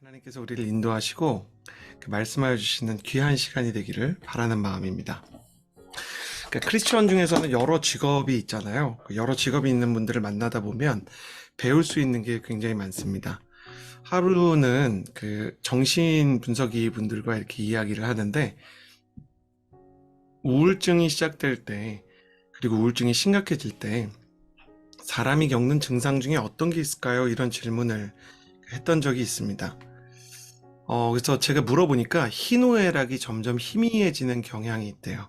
하나님께서 우리를 인도하시고 그 말씀하여 주시는 귀한 시간이 되기를 바라는 마음입니다. 그러니까 크리스천 중에서는 여러 직업이 있잖아요. 그 여러 직업이 있는 분들을 만나다 보면 배울 수 있는 게 굉장히 많습니다. 하루는 그 정신 분석이 분들과 이렇게 이야기를 하는데 우울증이 시작될 때 그리고 우울증이 심각해질 때 사람이 겪는 증상 중에 어떤 게 있을까요? 이런 질문을 했던 적이 있습니다. 어, 그래서 제가 물어보니까 희노애락이 점점 희미해지는 경향이 있대요.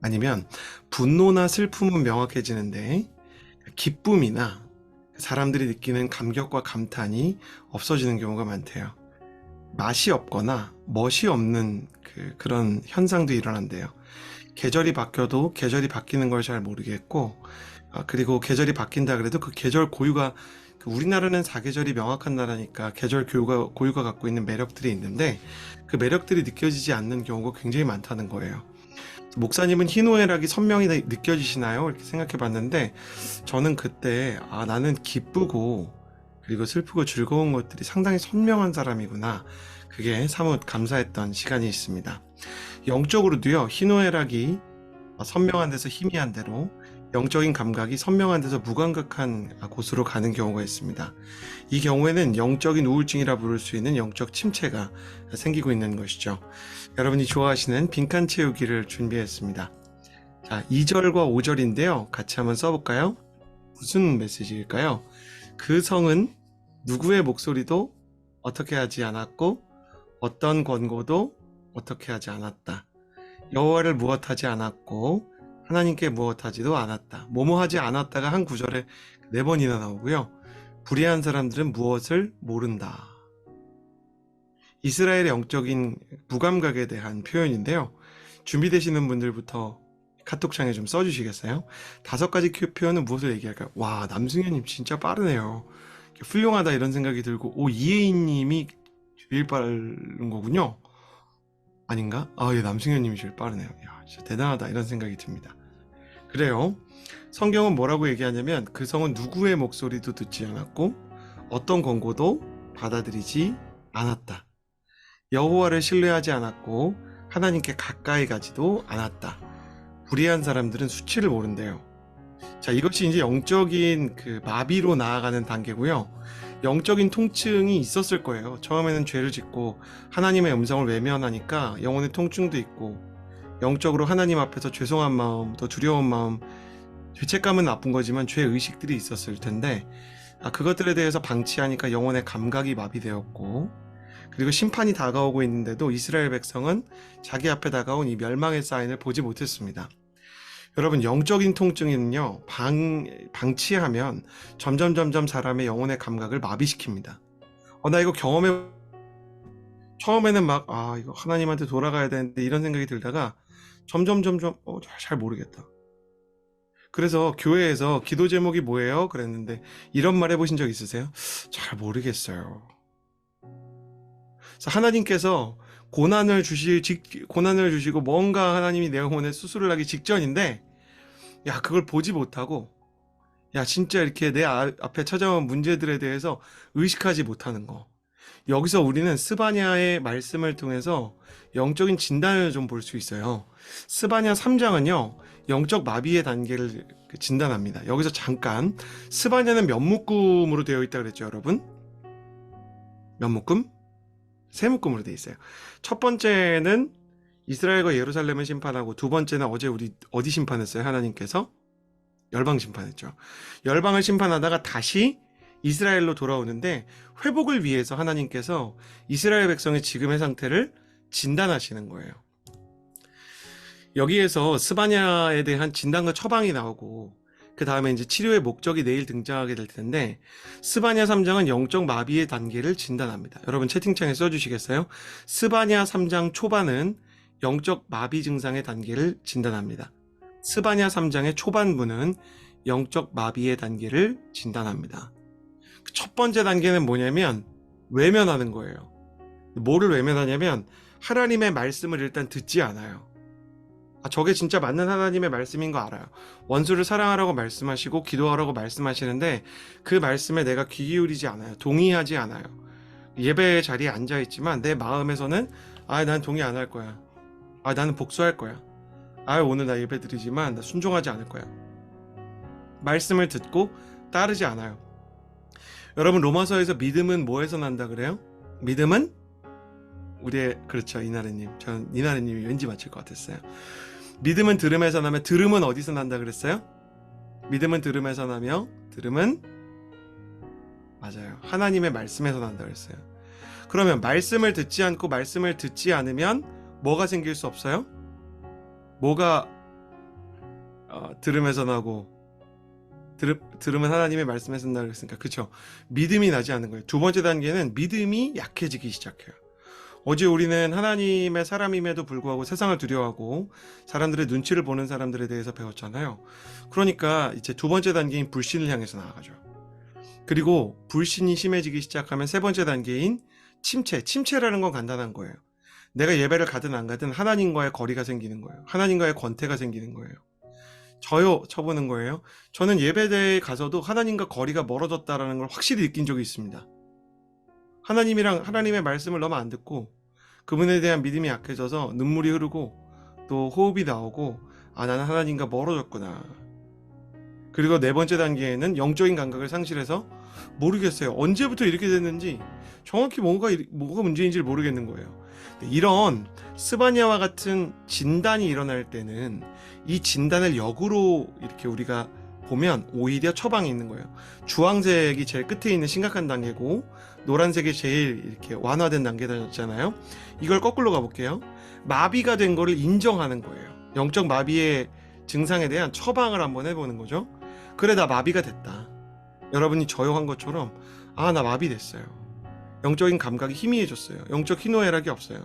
아니면 분노나 슬픔은 명확해지는데 기쁨이나 사람들이 느끼는 감격과 감탄이 없어지는 경우가 많대요. 맛이 없거나 멋이 없는 그, 그런 현상도 일어난대요. 계절이 바뀌어도 계절이 바뀌는 걸 잘 모르겠고, 아, 그리고 계절이 바뀐다 그래도 그 계절 고유가 그 우리나라는 사계절이 명확한 나라니까 계절 교유가, 고유가 갖고 있는 매력들이 있는데 그 매력들이 느껴지지 않는 경우가 굉장히 많다는 거예요. 목사님은 희노애락이 선명히 느껴지시나요? 이렇게 생각해 봤는데 저는 그때 아, 나는 기쁘고 그리고 슬프고 즐거운 것들이 상당히 선명한 사람이구나. 그게 사뭇 감사했던 시간이 있습니다. 영적으로도요, 희노애락이 선명한 데서 희미한 대로 영적인 감각이 선명한 데서 무감각한 곳으로 가는 경우가 있습니다. 이 경우에는 영적인 우울증이라 부를 수 있는 영적 침체가 생기고 있는 것이죠. 여러분이 좋아하시는 빈칸 채우기를 준비했습니다. 자, 2절과 5절인데요. 같이 한번 써볼까요? 무슨 메시지일까요? 그 성은 누구의 목소리도 어떻게 하지 않았고 어떤 권고도 어떻게 하지 않았다. 여호와를 무엇하지 않았고 하나님께 무엇하지도 않았다. 뭐뭐하지 않았다가 한 구절에 네 번이나 나오고요. 불의한 사람들은 무엇을 모른다. 이스라엘의 영적인 무감각에 대한 표현인데요. 준비되시는 분들부터 카톡창에 좀 써주시겠어요? 다섯 가지 표현은 무엇을 얘기할까요? 와, 남승현님 진짜 빠르네요. 훌륭하다 이런 생각이 들고, 오, 이혜인님이 제일 빠른 거군요. 아닌가? 아, 예, 남승현님이 제일 빠르네요. 야, 진짜 대단하다 이런 생각이 듭니다. 그래요. 성경은 뭐라고 얘기하냐면 그 성은 누구의 목소리도 듣지 않았고 어떤 권고도 받아들이지 않았다. 여호와를 신뢰하지 않았고 하나님께 가까이 가지도 않았다. 불의한 사람들은 수치를 모른대요. 자, 이것이 이제 영적인 그 마비로 나아가는 단계고요. 영적인 통증이 있었을 거예요. 처음에는 죄를 짓고 하나님의 음성을 외면하니까 영혼의 통증도 있고 영적으로 하나님 앞에서 죄송한 마음, 더 두려운 마음, 죄책감은 나쁜 거지만 죄 의식들이 있었을 텐데 아, 그것들에 대해서 방치하니까 영혼의 감각이 마비되었고 그리고 심판이 다가오고 있는데도 이스라엘 백성은 자기 앞에 다가온 이 멸망의 사인을 보지 못했습니다. 여러분 영적인 통증은요 방 방치하면 점점 점점 사람의 영혼의 감각을 마비시킵니다. 어 나 이거 경험해 처음에는 막 아 이거 하나님한테 돌아가야 되는데 이런 생각이 들다가 점점 점점 어 잘 모르겠다. 그래서 교회에서 기도 제목이 뭐예요? 그랬는데 이런 말 해보신 적 있으세요? 잘 모르겠어요. 하나님께서 고난을 주실 직, 고난을 주시고 뭔가 하나님이 내 영혼에 수술을 하기 직전인데 야 그걸 보지 못하고 야 진짜 이렇게 내 아, 앞에 찾아온 문제들에 대해서 의식하지 못하는 거. 여기서 우리는 스바냐의 말씀을 통해서 영적인 진단을 좀 볼 수 있어요. 스바냐 3장은요 영적 마비의 단계를 진단합니다. 여기서 잠깐 스바냐는 몇 묶음으로 되어 있다 그랬죠 여러분? 몇 묶음? 세 묶음으로 되어 있어요 첫 번째는 이스라엘과 예루살렘을 심판하고 두 번째는 어제 우리 어디 심판했어요? 하나님께서 열방 심판했죠. 열방을 심판하다가 다시 이스라엘로 돌아오는데 회복을 위해서 하나님께서 이스라엘 백성의 지금의 상태를 진단하시는 거예요. 여기에서 스바냐에 대한 진단과 처방이 나오고 그 다음에 이제 치료의 목적이 내일 등장하게 될 텐데 스바냐 3장은 영적 마비의 단계를 진단합니다. 여러분 채팅창에 써주시겠어요? 스바냐 3장 초반은 영적 마비 증상의 단계를 진단합니다. 스바냐 3장의 초반부는 영적 마비의 단계를 진단합니다. 그 첫 번째 단계는 뭐냐면 외면하는 거예요. 뭐를 외면하냐면 하나님의 말씀을 일단 듣지 않아요. 아, 저게 진짜 맞는 하나님의 말씀인 거 알아요. 원수를 사랑하라고 말씀하시고 기도하라고 말씀하시는데 그 말씀에 내가 귀 기울이지 않아요. 동의하지 않아요. 예배 자리에 앉아 있지만 내 마음에서는 아, 난 동의 안 할 거야. 아, 나는 복수할 거야. 아, 오늘 나 예배 드리지만 나 순종하지 않을 거야. 말씀을 듣고 따르지 않아요. 여러분 로마서에서 믿음은 뭐에서 난다 그래요? 믿음은 우리의 그렇죠 이나래님. 저는 이나래님이 왠지 맞힐 것 같았어요. 믿음은 들음에서 나며 들음은 어디서 난다 그랬어요? 믿음은 들음에서 나며 들음은 맞아요. 하나님의 말씀에서 난다 그랬어요. 그러면 말씀을 듣지 않고 말씀을 듣지 않으면 뭐가 생길 수 없어요? 뭐가 어, 들음에서 나고 들, 들으면 하나님의 말씀에서 난다 그랬으니까 그쵸 믿음이 나지 않는 거예요. 두 번째 단계는 믿음이 약해지기 시작해요. 어제 우리는 하나님의 사람임에도 불구하고 세상을 두려워하고 사람들의 눈치를 보는 사람들에 대해서 배웠잖아요. 그러니까 이제 두 번째 단계인 불신을 향해서 나아가죠. 그리고 불신이 심해지기 시작하면 세 번째 단계인 침체. 침체라는 건 간단한 거예요. 내가 예배를 가든 안 가든 하나님과의 거리가 생기는 거예요. 하나님과의 권태가 생기는 거예요. 저요 쳐보는 거예요. 저는 예배대에 가서도 하나님과 거리가 멀어졌다라는 걸 확실히 느낀 적이 있습니다. 하나님이랑 하나님의 말씀을 너무 안 듣고 그분에 대한 믿음이 약해져서 눈물이 흐르고 또 호흡이 나오고 아 나는 하나님과 멀어졌구나. 그리고 네 번째 단계에는 영적인 감각을 상실해서 모르겠어요. 언제부터 이렇게 됐는지 정확히 뭐가 이- 뭐가 문제인지 를 모르겠는 거예요. 이런 스바니아와 같은 진단이 일어날 때는 이 진단을 역으로 이렇게 우리가 보면 오히려 처방이 있는 거예요. 주황색이 제일 끝에 있는 심각한 단계고 노란색이 제일 이렇게 완화된 단계잖아요. 이걸 거꾸로 가볼게요. 마비가 된 거를 인정하는 거예요. 영적 마비의 증상에 대한 처방을 한번 해보는 거죠. 그래 나 마비가 됐다. 여러분이 저용한 것처럼 아 나 마비됐어요. 영적인 감각이 희미해졌어요. 영적 희노애락이 없어요.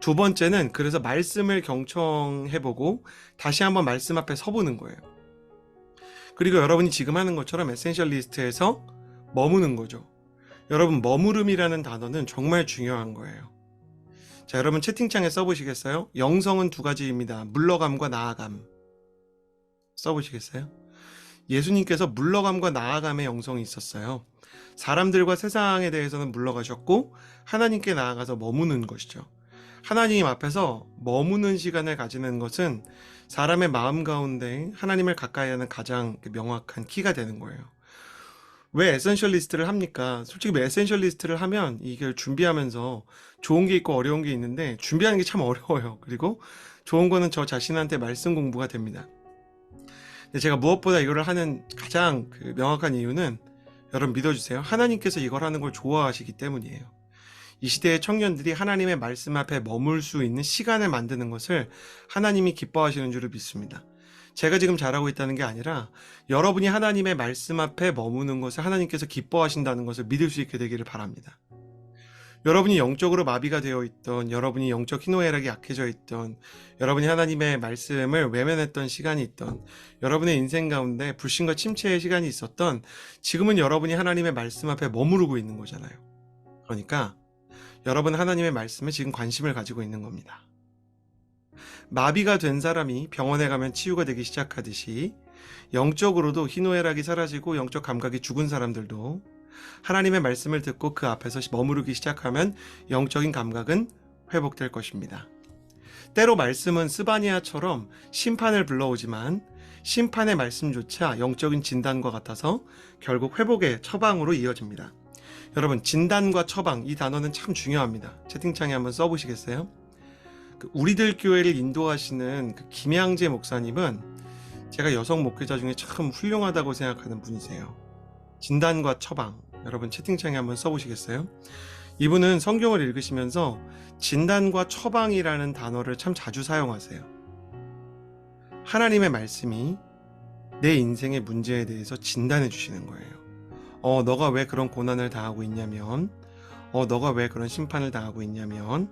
두 번째는 그래서 말씀을 경청해보고 다시 한번 말씀 앞에 서보는 거예요. 그리고 여러분이 지금 하는 것처럼 에센셜 리스트에서 머무는 거죠. 여러분 머무름이라는 단어는 정말 중요한 거예요. 자, 여러분 채팅창에 써보시겠어요? 영성은 두 가지입니다. 물러감과 나아감. 써보시겠어요? 예수님께서 물러감과 나아감의 영성이 있었어요. 사람들과 세상에 대해서는 물러가셨고 하나님께 나아가서 머무는 것이죠. 하나님 앞에서 머무는 시간을 가지는 것은 사람의 마음 가운데 하나님을 가까이 하는 가장 명확한 키가 되는 거예요. 왜 에센셜 리스트를 합니까? 솔직히 에센셜 리스트를 하면 이걸 준비하면서 좋은 게 있고 어려운 게 있는데 준비하는 게 참 어려워요. 그리고 좋은 거는 저 자신한테 말씀 공부가 됩니다. 제가 무엇보다 이거를 하는 가장 그 명확한 이유는 여러분 믿어주세요. 하나님께서 이걸 하는 걸 좋아하시기 때문이에요. 이 시대의 청년들이 하나님의 말씀 앞에 머물 수 있는 시간을 만드는 것을 하나님이 기뻐하시는 줄을 믿습니다. 제가 지금 잘하고 있다는 게 아니라 여러분이 하나님의 말씀 앞에 머무는 것을 하나님께서 기뻐하신다는 것을 믿을 수 있게 되기를 바랍니다. 여러분이 영적으로 마비가 되어 있던, 여러분이 영적 희노애락이 약해져 있던, 여러분이 하나님의 말씀을 외면했던 시간이 있던, 여러분의 인생 가운데 불신과 침체의 시간이 있었던, 지금은 여러분이 하나님의 말씀 앞에 머무르고 있는 거잖아요. 그러니까 여러분 하나님의 말씀에 지금 관심을 가지고 있는 겁니다. 마비가 된 사람이 병원에 가면 치유가 되기 시작하듯이 영적으로도 희노애락이 사라지고 영적 감각이 죽은 사람들도 하나님의 말씀을 듣고 그 앞에서 머무르기 시작하면 영적인 감각은 회복될 것입니다. 때로 말씀은 스바니아처럼 심판을 불러오지만 심판의 말씀조차 영적인 진단과 같아서 결국 회복의 처방으로 이어집니다. 여러분 진단과 처방 이 단어는 참 중요합니다. 채팅창에 한번 써보시겠어요? 그 우리들 교회를 인도하시는 그 김양재 목사님은 제가 여성 목회자 중에 참 훌륭하다고 생각하는 분이세요. 진단과 처방 여러분 채팅창에 한번 써보시겠어요? 이분은 성경을 읽으시면서 진단과 처방이라는 단어를 참 자주 사용하세요. 하나님의 말씀이 내 인생의 문제에 대해서 진단해 주시는 거예요. 어, 너가 왜 그런 고난을 당하고 있냐면, 어, 너가 왜 그런 심판을 당하고 있냐면,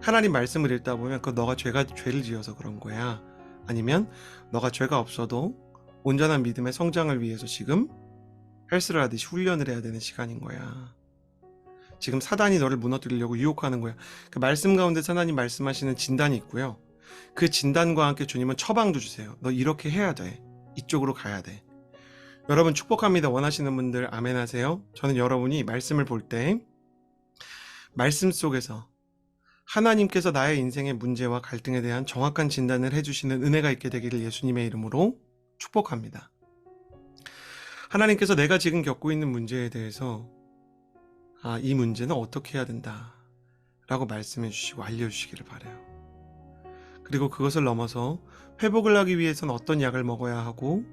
하나님 말씀을 읽다 보면 그 너가 죄가 죄를 지어서 그런 거야. 아니면 너가 죄가 없어도 온전한 믿음의 성장을 위해서 지금 헬스를 하듯이 훈련을 해야 되는 시간인 거야. 지금 사단이 너를 무너뜨리려고 유혹하는 거야. 그 말씀 가운데 하나님 말씀하시는 진단이 있고요. 그 진단과 함께 주님은 처방도 주세요. 너 이렇게 해야 돼. 이쪽으로 가야 돼. 여러분 축복합니다. 원하시는 분들 아멘 하세요. 저는 여러분이 말씀을 볼 때 말씀 속에서 하나님께서 나의 인생의 문제와 갈등에 대한 정확한 진단을 해주시는 은혜가 있게 되기를 예수님의 이름으로 축복합니다. 하나님께서 내가 지금 겪고 있는 문제에 대해서 아, 이 문제는 어떻게 해야 된다. 라고 말씀해 주시고 알려주시기를 바래요. 그리고 그것을 넘어서 회복을 하기 위해서는 어떤 약을 먹어야 하고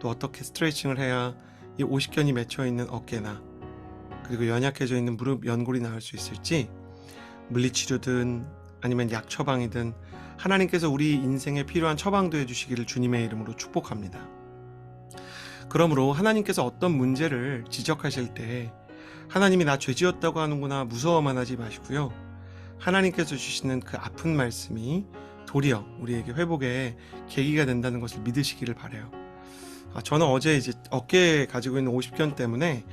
또 어떻게 스트레칭을 해야 이 오십견이 맺혀 있는 어깨나 그리고 연약해져 있는 무릎 연골이 나을 수 있을지 물리치료든 아니면 약 처방이든 하나님께서 우리 인생에 필요한 처방도 해주시기를 주님의 이름으로 축복합니다. 그러므로 하나님께서 어떤 문제를 지적하실 때 하나님이 나 죄지었다고 하는구나 무서워만 하지 마시고요. 하나님께서 주시는 그 아픈 말씀이 도리어 우리에게 회복의 계기가 된다는 것을 믿으시기를 바래요. 아, 저는 어제 이제 어깨에 가지고 있는 50견 때문에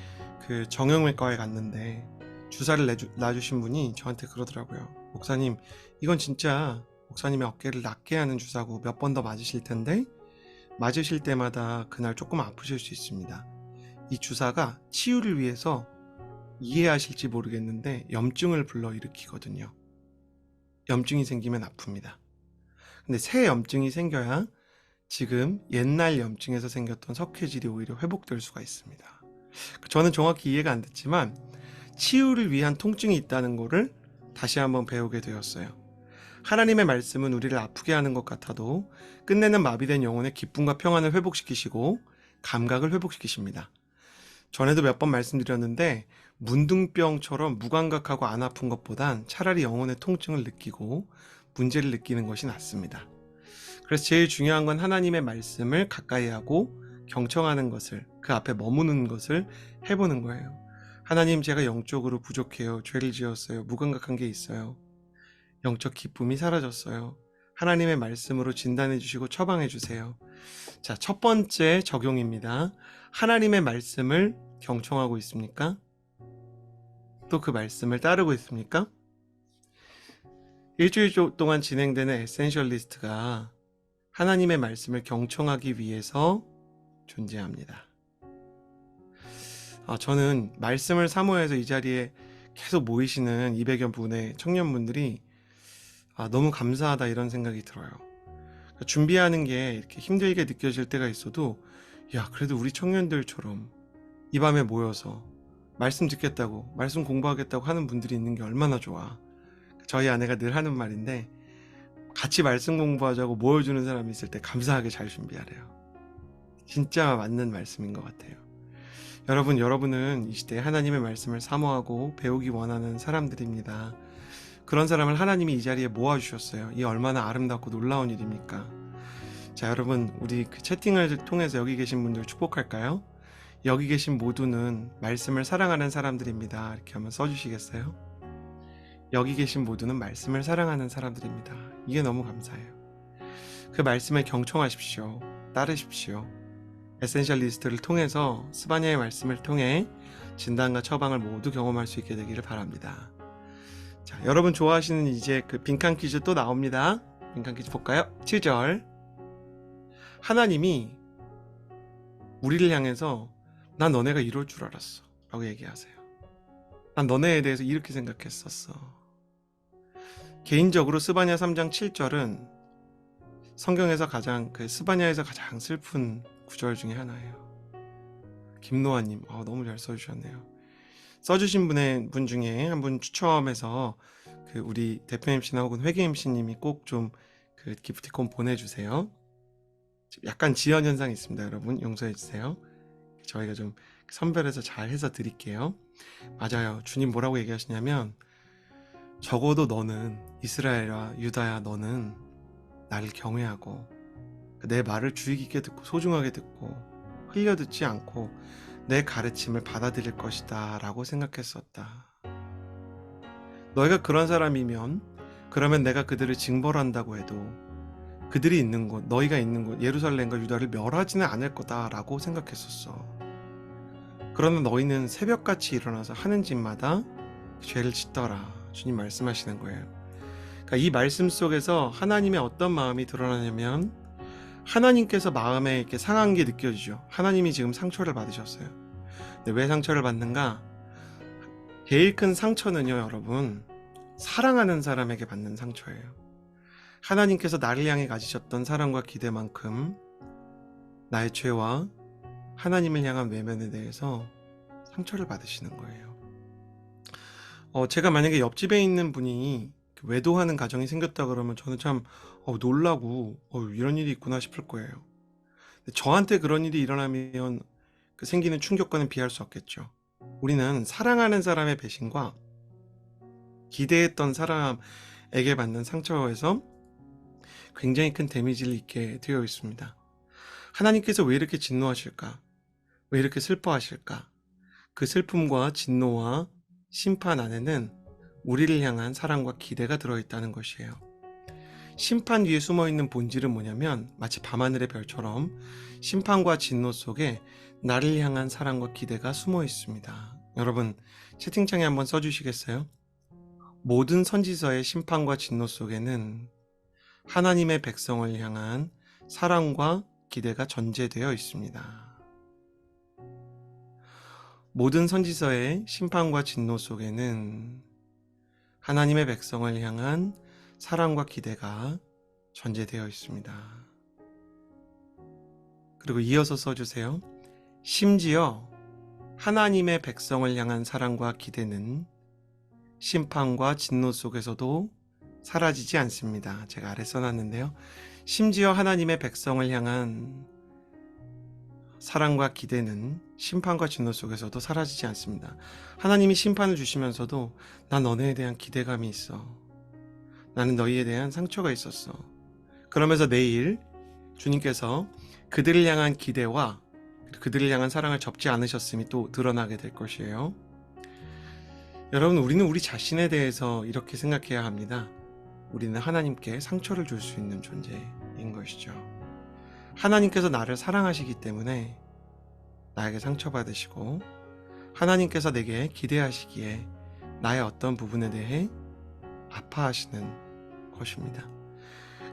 그 정형외과에 갔는데 주사를 내주, 놔주신 분이 저한테 그러더라고요. 목사님, 이건 진짜 목사님의 어깨를 낫게 하는 주사고 몇 번 더 맞으실 텐데 맞으실 때마다 그날 조금 아프실 수 있습니다. 이 주사가 치유를 위해서 이해하실지 모르겠는데 염증을 불러일으키거든요. 염증이 생기면 아픕니다. 근데 새 염증이 생겨야 지금 옛날 염증에서 생겼던 석회질이 오히려 회복될 수가 있습니다. 저는 정확히 이해가 안 됐지만 치유를 위한 통증이 있다는 것을 다시 한번 배우게 되었어요. 하나님의 말씀은 우리를 아프게 하는 것 같아도 끝내는 마비된 영혼의 기쁨과 평안을 회복시키시고 감각을 회복시키십니다. 전에도 몇 번 말씀드렸는데 문둥병처럼 무감각하고 안 아픈 것보단 차라리 영혼의 통증을 느끼고 문제를 느끼는 것이 낫습니다. 그래서 제일 중요한 건 하나님의 말씀을 가까이 하고 경청하는 것을 그 앞에 머무는 것을 해보는 거예요. 하나님 제가 영적으로 부족해요. 죄를 지었어요. 무감각한 게 있어요. 영적 기쁨이 사라졌어요. 하나님의 말씀으로 진단해 주시고 처방해 주세요. 자, 첫 번째 적용입니다. 하나님의 말씀을 경청하고 있습니까? 또 그 말씀을 따르고 있습니까? 일주일 동안 진행되는 에센셜 리스트가 하나님의 말씀을 경청하기 위해서 존재합니다. 아, 저는 말씀을 사모해서 이 자리에 계속 모이시는 200여 분의 청년분들이 아, 너무 감사하다 이런 생각이 들어요. 그러니까 준비하는 게 이렇게 힘들게 느껴질 때가 있어도 야, 그래도 우리 청년들처럼 이 밤에 모여서 말씀 듣겠다고, 말씀 공부하겠다고 하는 분들이 있는 게 얼마나 좋아. 저희 아내가 늘 하는 말인데 같이 말씀 공부하자고 모여주는 사람이 있을 때 감사하게 잘 준비하래요. 진짜 맞는 말씀인 것 같아요. 여러분, 여러분은 이 시대에 하나님의 말씀을 사모하고 배우기 원하는 사람들입니다. 그런 사람을 하나님이 이 자리에 모아주셨어요. 이 얼마나 아름답고 놀라운 일입니까? 자, 여러분, 우리 그 채팅을 통해서 여기 계신 분들 축복할까요? 여기 계신 모두는 말씀을 사랑하는 사람들입니다. 이렇게 한번 써주시겠어요? 여기 계신 모두는 말씀을 사랑하는 사람들입니다. 이게 너무 감사해요. 그 말씀에 경청하십시오. 따르십시오. 에센셜 리스트를 통해서 스바냐의 말씀을 통해 진단과 처방을 모두 경험할 수 있게 되기를 바랍니다. 자, 여러분 좋아하시는 이제 그 빈칸 퀴즈 또 나옵니다. 빈칸 퀴즈 볼까요? 7절. 하나님이 우리를 향해서 난 너네가 이럴 줄 알았어. 라고 얘기하세요. 난 너네에 대해서 이렇게 생각했었어. 개인적으로 스바냐 3장 7절은 성경에서 가장 그 스바냐에서 가장 슬픈 구절 중에 하나예요. 김노아님, 어, 너무 잘 써주셨네요. 써주신 분의 분 중에 한 분 추첨해서 그 우리 대표 MC나 혹은 회계 MC님이 꼭 좀 그 기프티콘 보내주세요. 약간 지연 현상이 있습니다, 여러분 용서해 주세요. 저희가 좀 선별해서 잘 해서 드릴게요. 맞아요. 주님 뭐라고 얘기하시냐면 적어도 너는 이스라엘과 유다야 너는 나를 경외하고 내 말을 주의 깊게 듣고 소중하게 듣고 흘려 듣지 않고 내 가르침을 받아들일 것이다 라고 생각했었다. 너희가 그런 사람이면 그러면 내가 그들을 징벌한다고 해도 그들이 있는 곳, 너희가 있는 곳, 예루살렘과 유다를 멸하지는 않을 거다라고 생각했었어. 그러나 너희는 새벽같이 일어나서 하는 짓마다 죄를 짓더라. 주님 말씀하시는 거예요. 그러니까 이 말씀 속에서 하나님의 어떤 마음이 드러나냐면 하나님께서 마음에 이렇게 상한 게 느껴지죠. 하나님이 지금 상처를 받으셨어요. 근데 왜 상처를 받는가? 제일 큰 상처는요, 여러분. 사랑하는 사람에게 받는 상처예요. 하나님께서 나를 향해 가지셨던 사랑과 기대만큼 나의 죄와 하나님을 향한 외면에 대해서 상처를 받으시는 거예요. 어, 제가 만약에 옆집에 있는 분이 외도하는 가정이 생겼다 그러면 저는 참 어, 놀라고 어, 이런 일이 있구나 싶을 거예요. 근데 저한테 그런 일이 일어나면 그 생기는 충격과는 비할 수 없겠죠. 우리는 사랑하는 사람의 배신과 기대했던 사람에게 받는 상처에서 굉장히 큰 데미지를 입게 되어 있습니다. 하나님께서 왜 이렇게 진노하실까? 왜 이렇게 슬퍼하실까? 그 슬픔과 진노와 심판 안에는 우리를 향한 사랑과 기대가 들어있다는 것이에요. 심판 뒤에 숨어 있는 본질은 뭐냐면 마치 밤하늘의 별처럼 심판과 진노 속에 나를 향한 사랑과 기대가 숨어 있습니다. 여러분, 채팅창에 한번 써주시겠어요? 모든 선지서의 심판과 진노 속에는 하나님의 백성을 향한 사랑과 기대가 전제되어 있습니다. 모든 선지서의 심판과 진노 속에는 하나님의 백성을 향한 사랑과 기대가 전제되어 있습니다. 그리고 이어서 써주세요. 심지어 하나님의 백성을 향한 사랑과 기대는 심판과 진노 속에서도 사라지지 않습니다. 제가 아래 써놨는데요. 심지어 하나님의 백성을 향한 사랑과 기대는 심판과 진노 속에서도 사라지지 않습니다. 하나님이 심판을 주시면서도 난 너네에 대한 기대감이 있어. 나는 너희에 대한 상처가 있었어. 그러면서 내일 주님께서 그들을 향한 기대와 그들을 향한 사랑을 접지 않으셨음이 또 드러나게 될 것이에요. 여러분, 우리는 우리 자신에 대해서 이렇게 생각해야 합니다. 우리는 하나님께 상처를 줄 수 있는 존재인 것이죠. 하나님께서 나를 사랑하시기 때문에 나에게 상처받으시고 하나님께서 내게 기대하시기에 나의 어떤 부분에 대해 아파하시는 것입니다.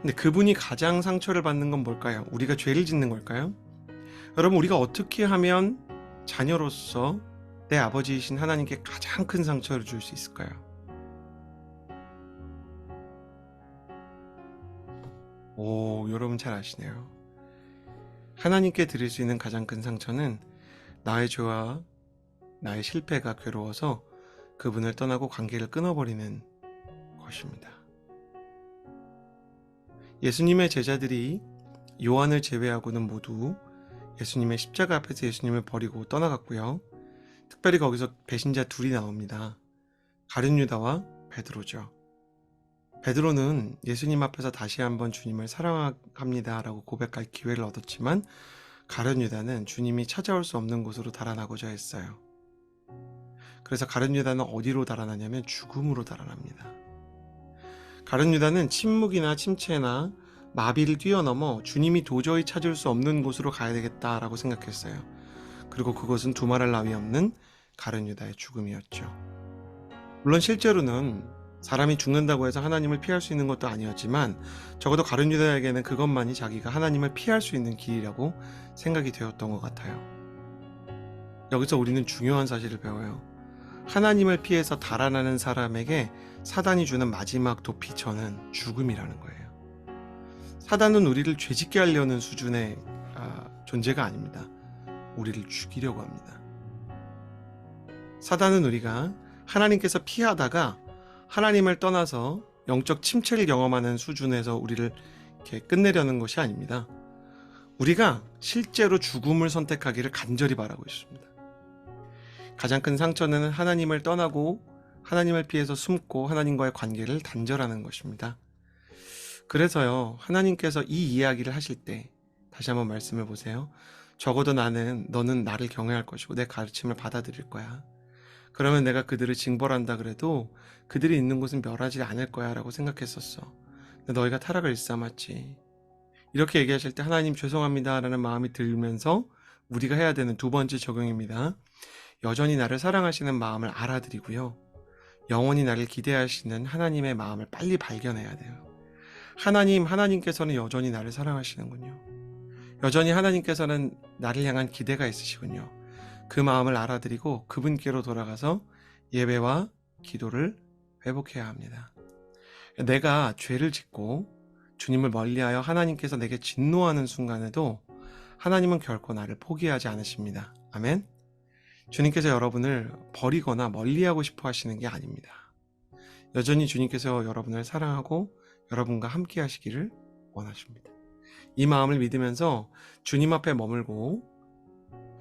근데 그분이 가장 상처를 받는 건 뭘까요? 우리가 죄를 짓는 걸까요? 여러분, 우리가 어떻게 하면 자녀로서 내 아버지이신 하나님께 가장 큰 상처를 줄 수 있을까요? 오, 여러분 잘 아시네요. 하나님께 드릴 수 있는 가장 큰 상처는 나의 죄와 나의 실패가 괴로워서 그분을 떠나고 관계를 끊어버리는 것입니다. 예수님의 제자들이 요한을 제외하고는 모두 예수님의 십자가 앞에서 예수님을 버리고 떠나갔고요. 특별히 거기서 배신자 둘이 나옵니다. 가룟 유다와 베드로죠. 베드로는 예수님 앞에서 다시 한번 주님을 사랑합니다라고 고백할 기회를 얻었지만 가룟 유다는 주님이 찾아올 수 없는 곳으로 달아나고자 했어요. 그래서 가룟 유다는 어디로 달아나냐면 죽음으로 달아납니다. 가룟 유다는 침묵이나 침체나 마비를 뛰어넘어 주님이 도저히 찾을 수 없는 곳으로 가야 되겠다라고 생각했어요. 그리고 그것은 두말할 나위 없는 가룟 유다의 죽음이었죠. 물론 실제로는 사람이 죽는다고 해서 하나님을 피할 수 있는 것도 아니었지만 적어도 가룟 유다에게는 그것만이 자기가 하나님을 피할 수 있는 길이라고 생각이 되었던 것 같아요. 여기서 우리는 중요한 사실을 배워요. 하나님을 피해서 달아나는 사람에게 사단이 주는 마지막 도피처는 죽음이라는 거예요. 사단은 우리를 죄짓게 하려는 수준의 아, 존재가 아닙니다. 우리를 죽이려고 합니다. 사단은 우리가 하나님께서 피하다가 하나님을 떠나서 영적 침체를 경험하는 수준에서 우리를 이렇게 끝내려는 것이 아닙니다. 우리가 실제로 죽음을 선택하기를 간절히 바라고 있습니다. 가장 큰 상처는 하나님을 떠나고 하나님을 피해서 숨고 하나님과의 관계를 단절하는 것입니다. 그래서요, 하나님께서 이 이야기를 하실 때 다시 한번 말씀해 보세요. 적어도 나는 너는 나를 경외할 것이고 내 가르침을 받아들일 거야. 그러면 내가 그들을 징벌한다 그래도 그들이 있는 곳은 멸하지 않을 거야 라고 생각했었어. 근데 너희가 타락을 일삼았지. 이렇게 얘기하실 때 하나님 죄송합니다 라는 마음이 들면서 우리가 해야 되는 두 번째 적용입니다. 여전히 나를 사랑하시는 마음을 알아들이고요. 영원히 나를 기대하시는 하나님의 마음을 빨리 발견해야 돼요. 하나님, 하나님께서는 여전히 나를 사랑하시는군요. 여전히 하나님께서는 나를 향한 기대가 있으시군요. 그 마음을 알아들이고 그분께로 돌아가서 예배와 기도를 회복해야 합니다. 내가 죄를 짓고 주님을 멀리하여 하나님께서 내게 진노하는 순간에도 하나님은 결코 나를 포기하지 않으십니다. 아멘. 주님께서 여러분을 버리거나 멀리하고 싶어 하시는 게 아닙니다. 여전히 주님께서 여러분을 사랑하고 여러분과 함께 하시기를 원하십니다. 이 마음을 믿으면서 주님 앞에 머물고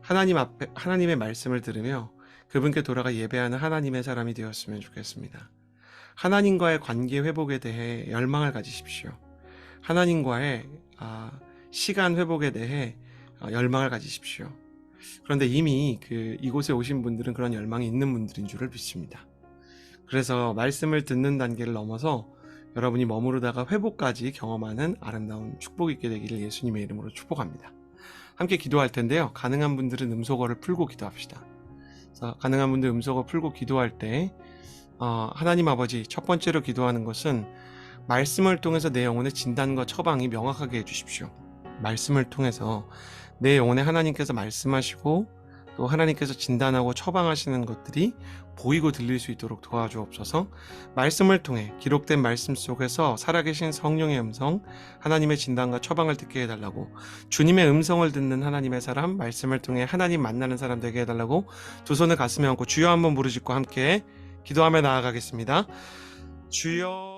하나님 앞에 하나님의 말씀을 들으며 그분께 돌아가 예배하는 하나님의 사람이 되었으면 좋겠습니다. 하나님과의 관계 회복에 대해 열망을 가지십시오. 하나님과의 아, 시간 회복에 대해 아, 열망을 가지십시오. 그런데 이미 그 이곳에 오신 분들은 그런 열망이 있는 분들인 줄을 믿습니다. 그래서 말씀을 듣는 단계를 넘어서 여러분이 머무르다가 회복까지 경험하는 아름다운 축복이 있게 되기를 예수님의 이름으로 축복합니다. 함께 기도할 텐데요. 가능한 분들은 음소거를 풀고 기도합시다. 가능한 분들 음소거 풀고 기도할 때 어, 하나님 아버지 첫 번째로 기도하는 것은 말씀을 통해서 내 영혼의 진단과 처방이 명확하게 해주십시오. 말씀을 통해서 내 영혼에 하나님께서 말씀하시고 또 하나님께서 진단하고 처방하시는 것들이 보이고 들릴 수 있도록 도와주옵소서. 말씀을 통해 기록된 말씀 속에서 살아계신 성령의 음성, 하나님의 진단과 처방을 듣게 해달라고 주님의 음성을 듣는 하나님의 사람, 말씀을 통해 하나님 만나는 사람 되게 해달라고 두 손을 가슴에 얹고 주여 한번 부르짖고 함께 기도하며 나아가겠습니다. 주여.